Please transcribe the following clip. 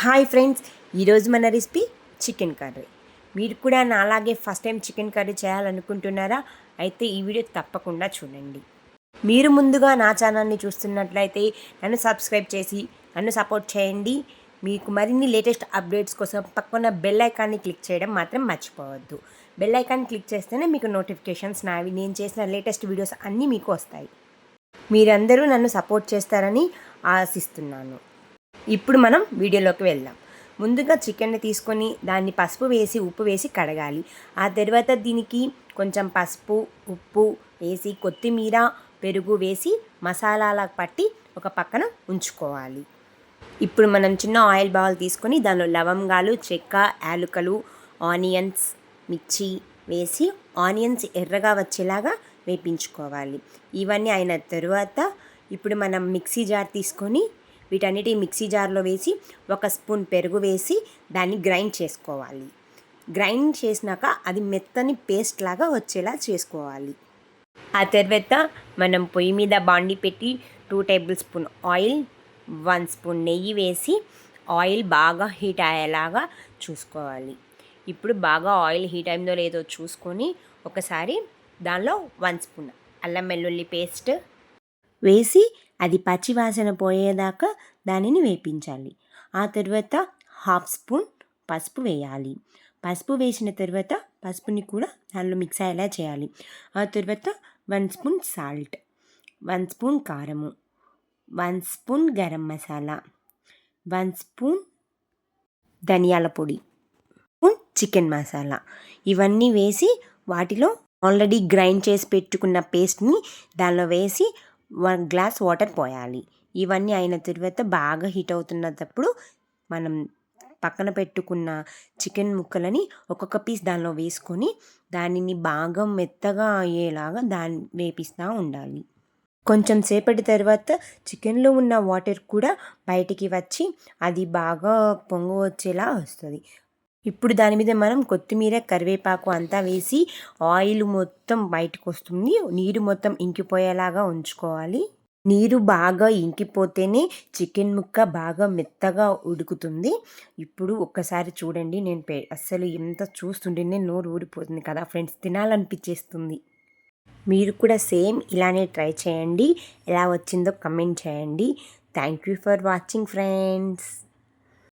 Hi friends ఈరోజు మన recipe chicken curry. మీరు కూడా నాలాగే ఫస్ట్ టైం చికెన్ కర్రీ చేయాలనుకుంటున్నారా? అయితే ఈ వీడియో తప్పకుండా చూడండి. మీరు ముందుగా నా ఛానల్ని చూస్తున్నట్లయితే నన్ను సబ్స్క్రైబ్ చేసి నన్ను సపోర్ట్ చేయండి. మీకు మరిన్ని లేటెస్ట్ అప్డేట్స్ కోసం పక్కన బెల్ ఐకాన్ని క్లిక్ చేయడం మాత్రం మర్చిపోవద్దు. బెల్ ఐకాన్ క్లిక్ చేస్తేనే మీకు నోటిఫికేషన్స్ నావి నేను చేసిన లేటెస్ట్ వీడియోస్ అన్నీ మీకు వస్తాయి. మీరందరూ నన్ను సపోర్ట్ చేస్తారని ఆశిస్తున్నాను. ఇప్పుడు మనం వీడియోలోకి వెళ్దాం. ముందుగా చికెన్ని తీసుకొని దాన్ని పసుపు వేసి ఉప్పు వేసి కడగాలి. ఆ తర్వాత దీనికి కొంచెం పసుపు ఉప్పు వేసి కొత్తిమీర పెరుగు వేసి మసాలాల పట్టి ఒక పక్కన ఉంచుకోవాలి. ఇప్పుడు మనం చిన్న ఆయిల్ బౌల్ తీసుకొని దానిలో లవంగాలు చెక్క యాలుకలు ఆనియన్స్ మిర్చి వేసి ఆనియన్స్ ఎర్రగా వచ్చేలాగా వేపించుకోవాలి. ఇవన్నీ అయిన తరువాత ఇప్పుడు మనం మిక్సీ జార్ తీసుకొని వీటన్నిటి మిక్సీ జార్లో వేసి ఒక స్పూన్ పెరుగు వేసి దాన్ని గ్రైండ్ చేసుకోవాలి. గ్రైండ్ చేసినాక అది మెత్తని పేస్ట్ లాగా వచ్చేలా చేసుకోవాలి. ఆ తర్వాత మనం పొయ్యి మీద బాండి పెట్టి two tablespoon oil one spoon నెయ్యి వేసి ఆయిల్ బాగా హీట్ అయ్యేలాగా చూసుకోవాలి. ఇప్పుడు బాగా ఆయిల్ హీట్ అయిందో లేదో చూసుకొని ఒకసారి దానిలో వన్ స్పూన్ అల్లం వెల్లుల్లి పేస్ట్ వేసి అది పచ్చివాసన పోయేదాకా దానిని వేపించాలి. ఆ తర్వాత హాఫ్ స్పూన్ పసుపు వేయాలి. పసుపు వేసిన తర్వాత పసుపుని కూడా దానిలో మిక్స్ అయ్యేలా చేయాలి. ఆ తర్వాత one spoon salt one spoon కారము one spoon garam masala one spoon ధనియాల పొడి స్పూన్ చికెన్ మసాలా. ఇవన్నీ వేసి వాటిలో ఆల్రెడీ గ్రైండ్ చేసి పెట్టుకున్న పేస్ట్ని దానిలో వేసి వన్ గ్లాస్ వాటర్ పోయాలి. ఇవన్నీ అయిన తర్వాత బాగా హీట్ అవుతున్నప్పుడు మనం పక్కన పెట్టుకున్న చికెన్ ముక్కలని ఒక్కొక్క పీస్ దానిలో వేసుకొని దానిని బాగా మెత్తగా అయ్యేలాగా దాన్ని వేపిస్తూ ఉండాలి. కొంచెం సేపటి తర్వాత చికెన్లో ఉన్న వాటర్ కూడా బయటికి వచ్చి అది బాగా పొంగు వచ్చేలా వస్తుంది. ఇప్పుడు దాని మీద మనం కొత్తిమీర కరివేపాకు అంతా వేసి ఆయిల్ మొత్తం బయటకు వస్తుంది నీరు మొత్తం ఇంకిపోయేలాగా ఉంచుకోవాలి. నీరు బాగా ఇంకిపోతేనే చికెన్ ముక్క బాగా మెత్తగా ఉడుకుతుంది. ఇప్పుడు ఒక్కసారి చూడండి నేను పె అస్సలు ఎంత చూస్తుంటేనే నోరు ఊడిపోతుంది కదా ఫ్రెండ్స్ తినాలనిపించేస్తుంది మీరు కూడా సేమ్ ఇలానే ట్రై చేయండి. ఎలా వచ్చిందో కమెంట్ చేయండి. Thank you for watching friends.